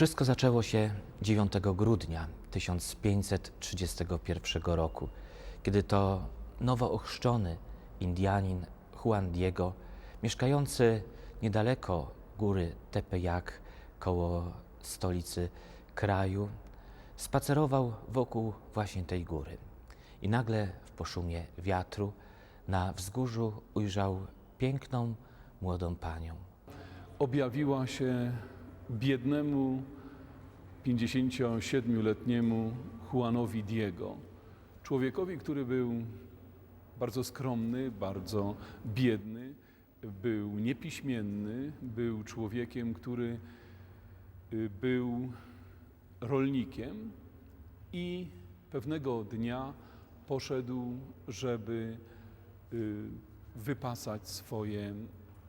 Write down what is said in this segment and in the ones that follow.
Wszystko zaczęło się 9 grudnia 1531 roku, kiedy to nowo ochrzczony Indianin Juan Diego, mieszkający niedaleko góry Tepeyac, koło stolicy kraju, spacerował wokół właśnie tej góry. I nagle w poszumie wiatru na wzgórzu ujrzał piękną, młodą panią. objawiła się biednemu 57-letniemu Juanowi Diego. Człowiekowi, który był bardzo skromny, bardzo biedny, był niepiśmienny, był człowiekiem, który y, był rolnikiem i pewnego dnia poszedł, żeby y, wypasać swoje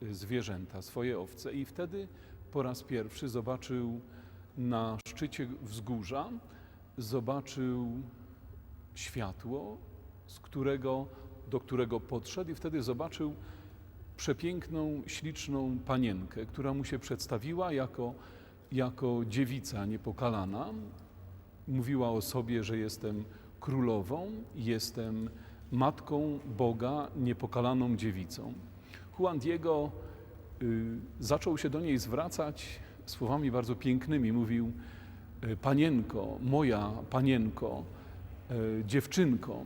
y, zwierzęta, swoje owce. I wtedy po raz pierwszy zobaczył na szczycie wzgórza, zobaczył światło, z którego, do którego podszedł i wtedy zobaczył przepiękną, śliczną panienkę, która mu się przedstawiła jako, jako dziewica niepokalana. Mówiła o sobie, że jestem królową, jestem matką Boga, niepokalaną dziewicą. Juan Diego y, zaczął się do niej zwracać słowami bardzo pięknymi. Mówił: y, Panienko, moja panienko, y, dziewczynko.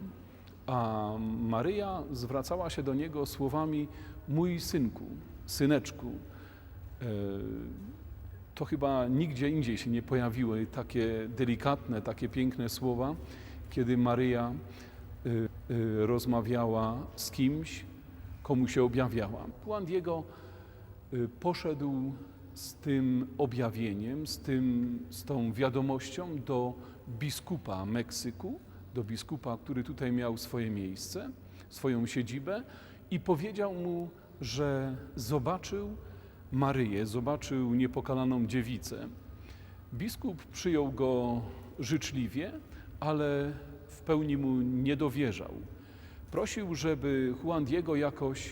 A Maryja zwracała się do niego słowami: Mój synku, syneczku. Y, To chyba nigdzie indziej się nie pojawiły takie delikatne, takie piękne słowa, kiedy Maryja rozmawiała z kimś, komu się objawiała. Juan Diego poszedł z tym objawieniem, z, tym, z tą wiadomością do biskupa Meksyku, do biskupa, który tutaj miał swoje miejsce, swoją siedzibę i powiedział mu, że zobaczył Maryję, zobaczył niepokalaną dziewicę. Biskup przyjął go życzliwie, ale w pełni mu nie dowierzał. Prosił, żeby Juan Diego jakoś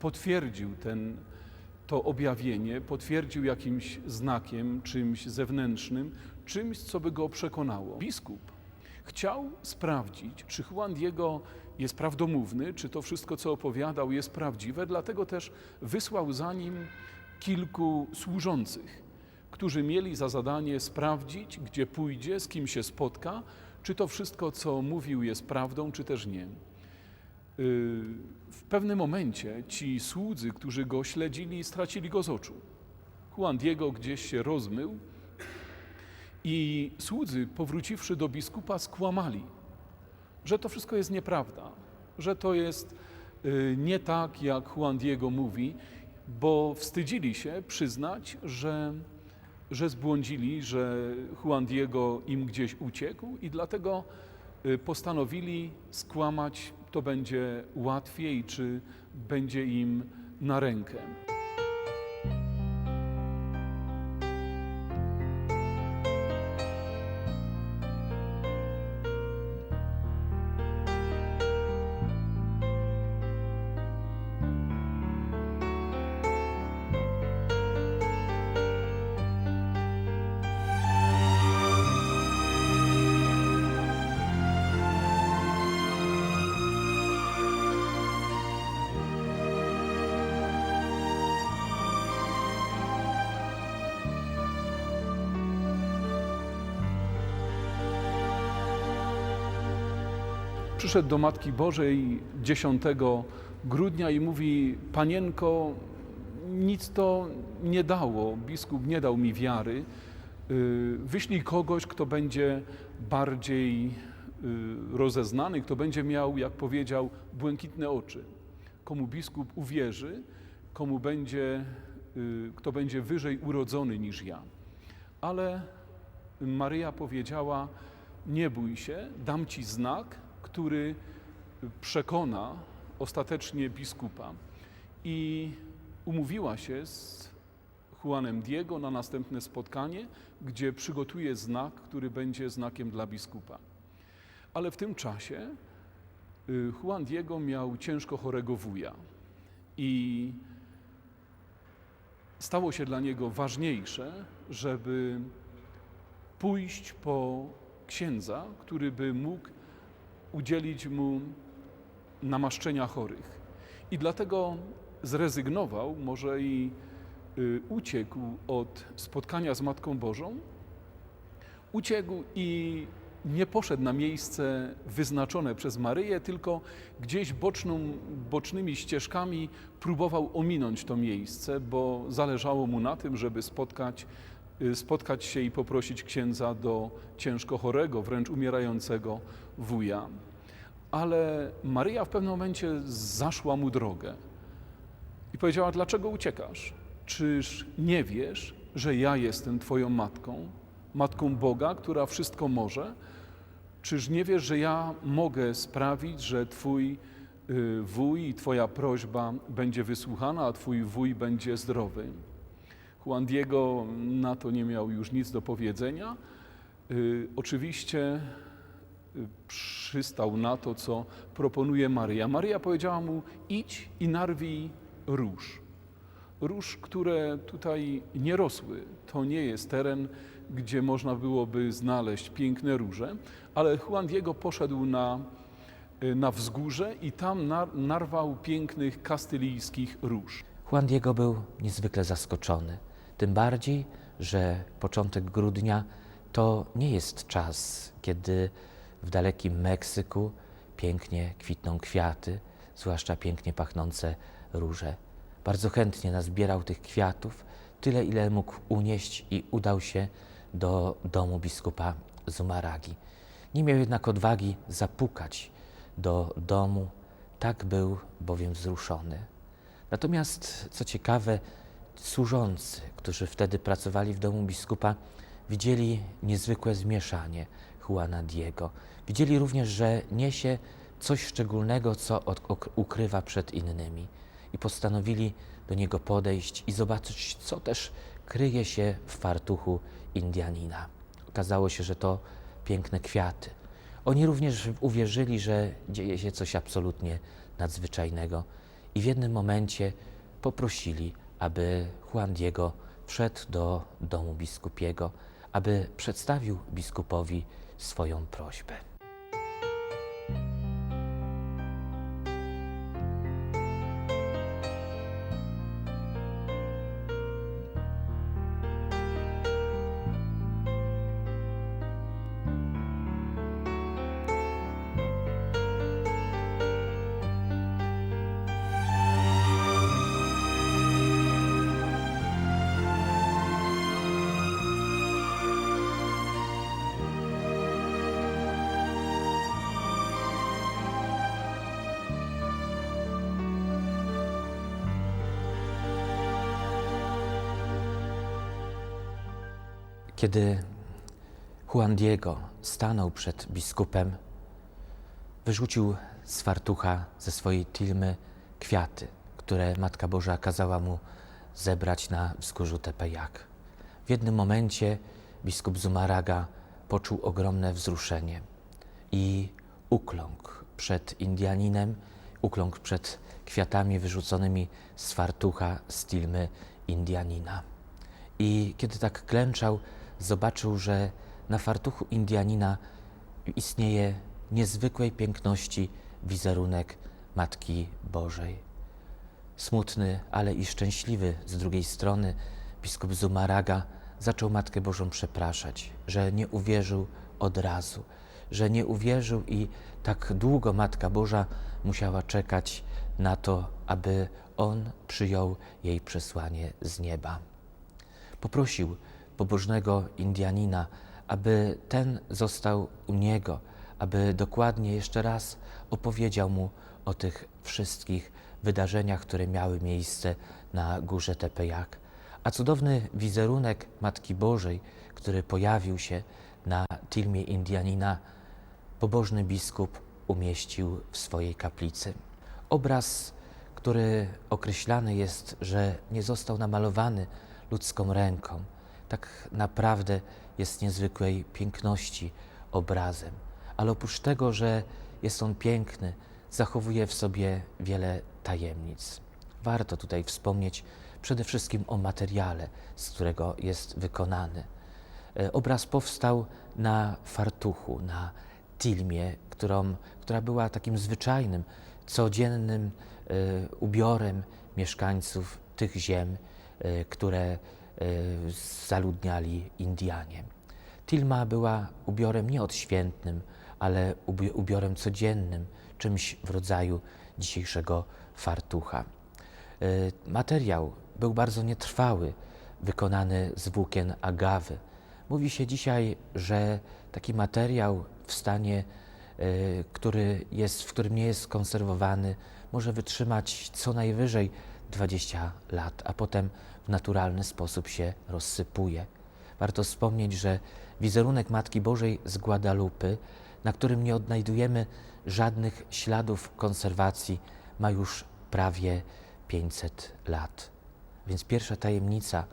potwierdził ten, to objawienie, potwierdził jakimś znakiem, czymś zewnętrznym, czymś, co by go przekonało. Biskup chciał sprawdzić, czy Juan Diego jest prawdomówny, czy to wszystko, co opowiadał, jest prawdziwe, dlatego też wysłał za nim kilku służących, którzy mieli za zadanie sprawdzić, gdzie pójdzie, z kim się spotka, czy to wszystko, co mówił, jest prawdą, czy też nie. Yy, W pewnym momencie ci słudzy, którzy go śledzili, stracili go z oczu. Juan Diego gdzieś się rozmył i słudzy, powróciwszy do biskupa, skłamali, że to wszystko jest nieprawda, że to jest yy, nie tak, jak Juan Diego mówi, bo wstydzili się przyznać, że, że zbłądzili, że Juan Diego im gdzieś uciekł i dlatego y, postanowili skłamać, to będzie łatwiej, czy będzie im na rękę. Przyszedł do Matki Bożej 10 grudnia i mówi: Panienko, nic to nie dało, biskup nie dał mi wiary. Y, Wyślij kogoś, kto będzie bardziej y, rozeznany, kto będzie miał, jak powiedział, błękitne oczy. Komu biskup uwierzy, komu będzie, y, kto będzie wyżej urodzony niż ja. Ale Maryja powiedziała: Nie bój się, dam ci znak, który przekona ostatecznie biskupa. I umówiła się z Juanem Diego na następne spotkanie, gdzie przygotuje znak, który będzie znakiem dla biskupa. Ale w tym czasie y, Juan Diego miał ciężko chorego wuja i stało się dla niego ważniejsze, żeby pójść po księdza, który by mógł udzielić mu namaszczenia chorych. I dlatego zrezygnował, może i y, uciekł od spotkania z Matką Bożą, uciekł i nie poszedł na miejsce wyznaczone przez Maryję, tylko gdzieś boczną, bocznymi ścieżkami próbował ominąć to miejsce, bo zależało mu na tym, żeby spotkać, spotkać się i poprosić księdza do ciężko chorego, wręcz umierającego wuja. Ale Maryja w pewnym momencie zaszła mu drogę i powiedziała: Dlaczego uciekasz? Czyż nie wiesz, że ja jestem Twoją matką, matką Boga, która wszystko może? Czyż nie wiesz, że ja mogę sprawić, że Twój y, wuj i Twoja prośba będzie wysłuchana, a Twój wuj będzie zdrowy? Juan Diego na to nie miał już nic do powiedzenia. Y, Oczywiście y, przystał na to, co proponuje Maryja. Maryja powiedziała mu: idź i narwij róż. Róż, które tutaj nie rosły. To nie jest teren, gdzie można byłoby znaleźć piękne róże, ale Juan Diego poszedł na, y, na wzgórze i tam nar, narwał pięknych kastylijskich róż. Juan Diego był niezwykle zaskoczony. Tym bardziej, że początek grudnia to nie jest czas, kiedy w dalekim Meksyku pięknie kwitną kwiaty, zwłaszcza pięknie pachnące róże. Bardzo chętnie nazbierał tych kwiatów, tyle ile mógł unieść i udał się do domu biskupa Zumaragi. Nie miał jednak odwagi zapukać do domu, tak był bowiem wzruszony. Natomiast, co ciekawe, służący, którzy wtedy pracowali w domu biskupa, widzieli niezwykłe zmieszanie Juana Diego. Widzieli również, że niesie coś szczególnego, co ukrywa przed innymi. I postanowili do niego podejść i zobaczyć, co też kryje się w fartuchu Indianina. Okazało się, że to piękne kwiaty. Oni również uwierzyli, że dzieje się coś absolutnie nadzwyczajnego i w jednym momencie poprosili, aby Juan Diego wszedł do domu biskupiego, aby przedstawił biskupowi swoją prośbę. Kiedy Juan Diego stanął przed biskupem, wyrzucił z fartucha ze swojej tilmy kwiaty, które Matka Boża kazała mu zebrać na wzgórzu Tepejac. W jednym momencie biskup Zumaraga poczuł ogromne wzruszenie i ukląkł przed Indianinem, ukląkł przed kwiatami wyrzuconymi z fartucha z tilmy Indianina. I kiedy tak klęczał, zobaczył, że na fartuchu Indianina istnieje niezwykłej piękności wizerunek Matki Bożej. Smutny, ale i szczęśliwy z drugiej strony, biskup Zumaraga zaczął Matkę Bożą przepraszać, że nie uwierzył od razu, że nie uwierzył i tak długo Matka Boża musiała czekać na to, aby on przyjął jej przesłanie z nieba poprosił pobożnego Indianina, aby ten został u niego, aby dokładnie jeszcze raz opowiedział mu o tych wszystkich wydarzeniach, które miały miejsce na górze Tepejac. A cudowny wizerunek Matki Bożej, który pojawił się na tilmie Indianina, pobożny biskup umieścił w swojej kaplicy. Obraz, który określany jest, że nie został namalowany ludzką ręką, tak naprawdę jest niezwykłej piękności obrazem. Ale oprócz tego, że jest on piękny, zachowuje w sobie wiele tajemnic. Warto tutaj wspomnieć przede wszystkim o materiale, z którego jest wykonany. E, Obraz powstał na fartuchu, na tilmie, którą, która była takim zwyczajnym, codziennym e, ubiorem mieszkańców tych ziem, e, które zaludniali Indianie. Tilma była ubiorem nie odświętnym, ale ubi- ubiorem codziennym, czymś w rodzaju dzisiejszego fartucha. Y, Materiał był bardzo nietrwały, wykonany z włókien agawy. Mówi się dzisiaj, że taki materiał w stanie, y, który jest, w którym nie jest skonserwowany, może wytrzymać co najwyżej 20 lat, a potem w naturalny sposób się rozsypuje. Warto wspomnieć, że wizerunek Matki Bożej z Guadalupy, na którym nie odnajdujemy żadnych śladów konserwacji, ma już prawie 500 lat. Więc pierwsza tajemnica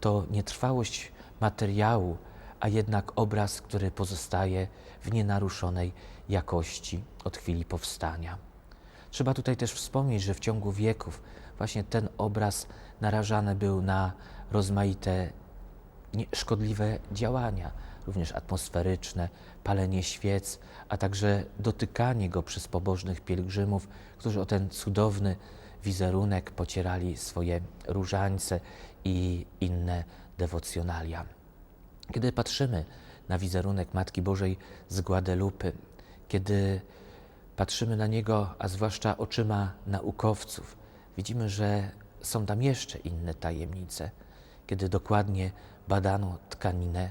to nietrwałość materiału, a jednak obraz, który pozostaje w nienaruszonej jakości od chwili powstania. Trzeba tutaj też wspomnieć, że w ciągu wieków właśnie ten obraz narażany był na rozmaite szkodliwe działania, również atmosferyczne, palenie świec, a także dotykanie go przez pobożnych pielgrzymów, którzy o ten cudowny wizerunek pocierali swoje różańce i inne dewocjonalia. Kiedy patrzymy na wizerunek Matki Bożej z Guadelupy, kiedy patrzymy na niego, a zwłaszcza oczyma naukowców, widzimy, że są tam jeszcze inne tajemnice. Kiedy dokładnie badano tkaninę,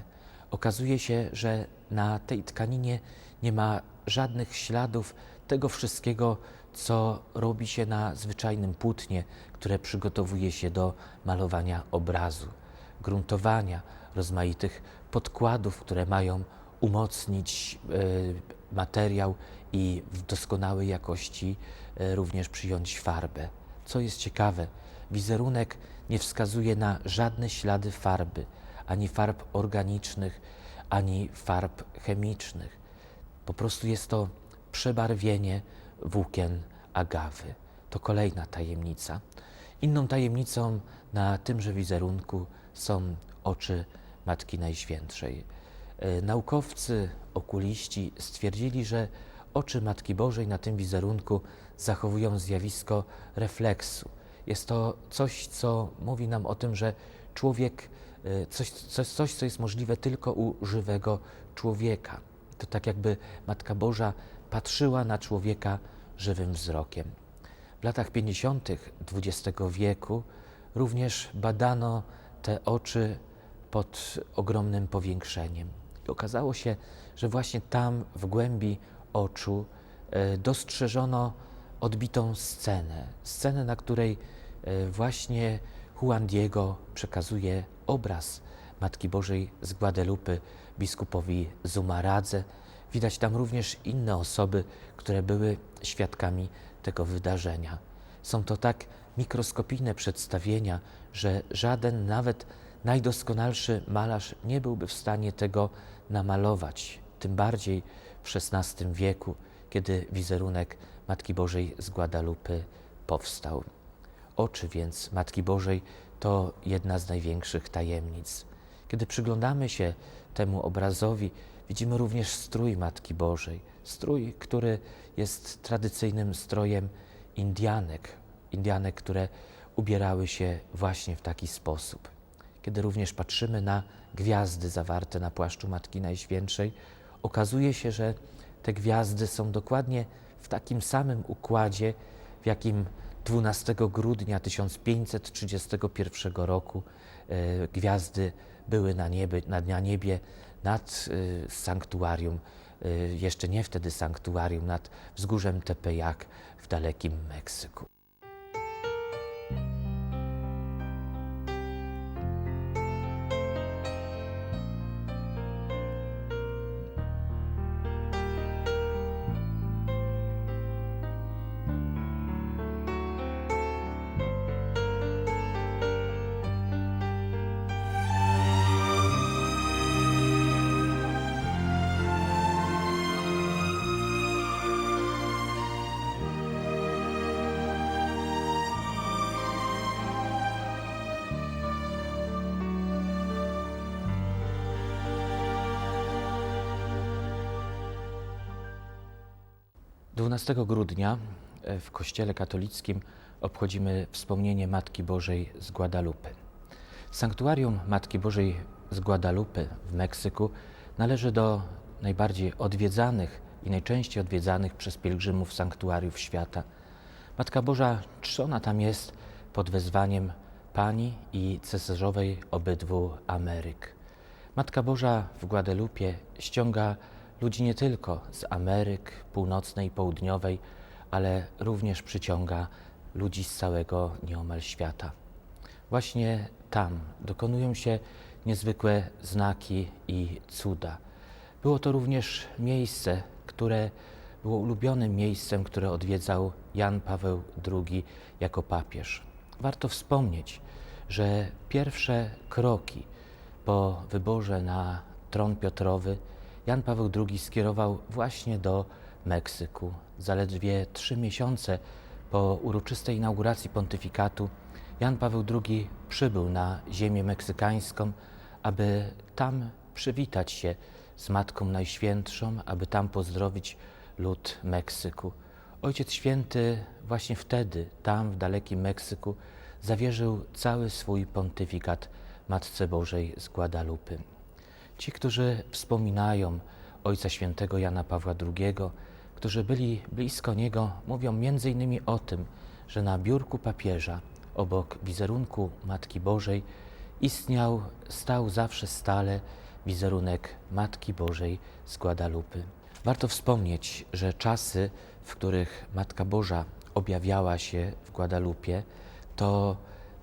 okazuje się, że na tej tkaninie nie ma żadnych śladów tego wszystkiego, co robi się na zwyczajnym płótnie, które przygotowuje się do malowania obrazu, gruntowania, rozmaitych podkładów, które mają umocnić e, materiał i w doskonałej jakości e, również przyjąć farbę. Co jest ciekawe, wizerunek nie wskazuje na żadne ślady farby, ani farb organicznych, ani farb chemicznych. Po prostu jest to przebarwienie włókien agawy. To kolejna tajemnica. Inną tajemnicą na tymże wizerunku są oczy Matki Najświętszej. E, Naukowcy, okuliści stwierdzili, że oczy Matki Bożej na tym wizerunku zachowują zjawisko refleksu. Jest to coś, co mówi nam o tym, że człowiek, e, coś, coś, coś co jest możliwe tylko u żywego człowieka. To tak jakby Matka Boża patrzyła na człowieka żywym wzrokiem. W latach 50. XX wieku również badano te oczy pod ogromnym powiększeniem. I okazało się, że właśnie tam w głębi oczu e, dostrzeżono odbitą scenę. Scenę, na której e, właśnie Juan Diego przekazuje obraz Matki Bożej z Guadalupe biskupowi Zumaradze. Widać tam również inne osoby, które były świadkami tego wydarzenia. Są to tak mikroskopijne przedstawienia, że żaden, nawet najdoskonalszy malarz nie byłby w stanie tego namalować. Tym bardziej w XVI wieku, kiedy wizerunek Matki Bożej z Guadalupe powstał. Oczy więc Matki Bożej to jedna z największych tajemnic. Kiedy przyglądamy się temu obrazowi, widzimy również strój Matki Bożej. Strój, który jest tradycyjnym strojem Indianek. Indianek, które ubierały się właśnie w taki sposób. Kiedy również patrzymy na gwiazdy zawarte na płaszczu Matki Najświętszej, okazuje się, że te gwiazdy są dokładnie w takim samym układzie, w jakim 12 grudnia 1531 roku e, gwiazdy były na niebie, na, na niebie nad e, sanktuarium, e, jeszcze nie wtedy sanktuarium, nad wzgórzem Tepeyac w dalekim Meksyku. 12 grudnia e, w Kościele katolickim obchodzimy wspomnienie Matki Bożej z Guadalupe. Sanktuarium Matki Bożej z Guadalupe w Meksyku należy do najbardziej odwiedzanych i najczęściej odwiedzanych przez pielgrzymów sanktuariów świata. Matka Boża czczona tam jest pod wezwaniem Pani i Cesarzowej obydwu Ameryk. Matka Boża w Guadalupe ściąga ludzi nie tylko z Ameryk Północnej i Południowej, ale również przyciąga ludzi z całego nieomal świata. Właśnie tam dokonują się niezwykłe znaki i cuda. Było to również miejsce, które było ulubionym miejscem, które odwiedzał Jan Paweł II jako papież. Warto wspomnieć, że pierwsze kroki po wyborze na tron Piotrowy Jan Paweł II skierował właśnie do Meksyku. Zaledwie trzy miesiące po uroczystej inauguracji pontyfikatu Jan Paweł II przybył na ziemię meksykańską, aby tam przywitać się z Matką Najświętszą, aby tam pozdrowić lud Meksyku. Ojciec Święty właśnie wtedy, tam w dalekim Meksyku, zawierzył cały swój pontyfikat Matce Bożej z Guadalupe. Ci, którzy wspominają Ojca Świętego Jana Pawła II, którzy byli blisko niego, mówią między innymi o tym, że na biurku papieża obok wizerunku Matki Bożej istniał, stał zawsze stale wizerunek Matki Bożej z Guadalupe. Warto wspomnieć, że czasy, w których Matka Boża objawiała się w Guadalupe, to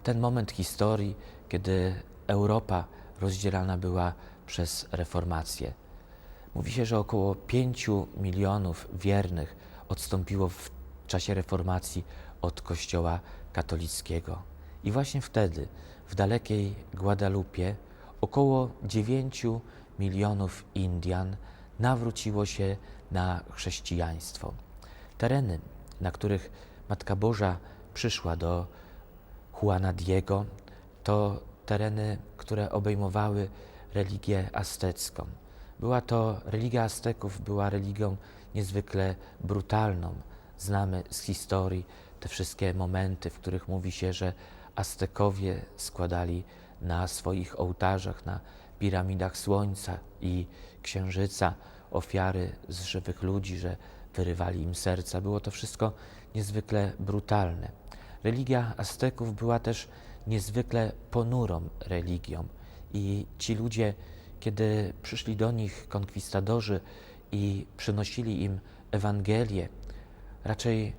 ten moment historii, kiedy Europa rozdzielana była przez reformację. Mówi się, że około 5 milionów wiernych odstąpiło w czasie reformacji od Kościoła katolickiego. I właśnie wtedy, w dalekiej Guadalupe, około 9 milionów Indian nawróciło się na chrześcijaństwo. Tereny, na których Matka Boża przyszła do Juana Diego, to tereny, które obejmowały religię aztecką. Była to religia Azteków, była religią niezwykle brutalną. Znamy z historii te wszystkie momenty, w których mówi się, że Aztekowie składali na swoich ołtarzach, na piramidach Słońca i Księżyca ofiary z żywych ludzi, że wyrywali im serca. Było to wszystko niezwykle brutalne. Religia Azteków była też niezwykle ponurą religią i ci ludzie, kiedy przyszli do nich konkwistadorzy i przynosili im Ewangelię, raczej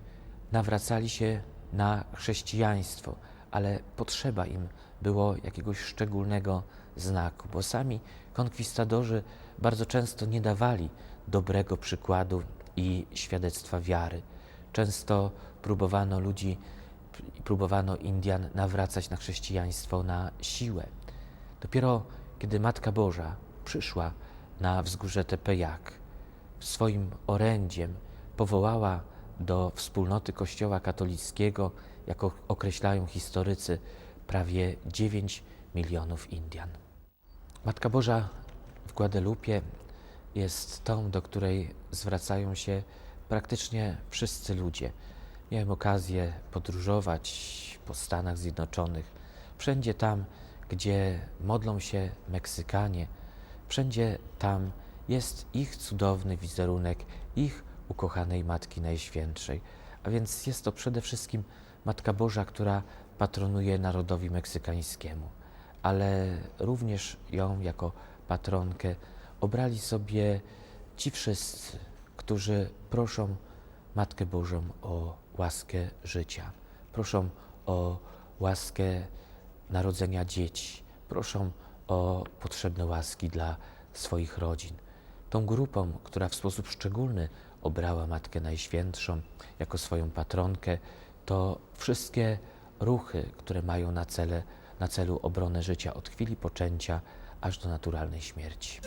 nawracali się na chrześcijaństwo, ale potrzeba im było jakiegoś szczególnego znaku, bo sami konkwistadorzy bardzo często nie dawali dobrego przykładu i świadectwa wiary. Często próbowano ludzi, próbowano Indian nawracać na chrześcijaństwo na siłę. Dopiero kiedy Matka Boża przyszła na wzgórze Tepejac, swoim orędziem powołała do wspólnoty Kościoła katolickiego, jak określają historycy, prawie 9 milionów Indian. Matka Boża w Guadalupe jest tą, do której zwracają się praktycznie wszyscy ludzie. Miałem okazję podróżować po Stanach Zjednoczonych, wszędzie tam, gdzie modlą się Meksykanie, wszędzie tam jest ich cudowny wizerunek, ich ukochanej Matki Najświętszej. A więc jest to przede wszystkim Matka Boża, która patronuje narodowi meksykańskiemu, ale również ją jako patronkę obrali sobie ci wszyscy, którzy proszą Matkę Bożą o łaskę życia, proszą o łaskę narodzenia dzieci, proszą o potrzebne łaski dla swoich rodzin. Tą grupą, która w sposób szczególny obrała Matkę Najświętszą jako swoją patronkę, to wszystkie ruchy, które mają na, cele, na celu obronę życia od chwili poczęcia aż do naturalnej śmierci.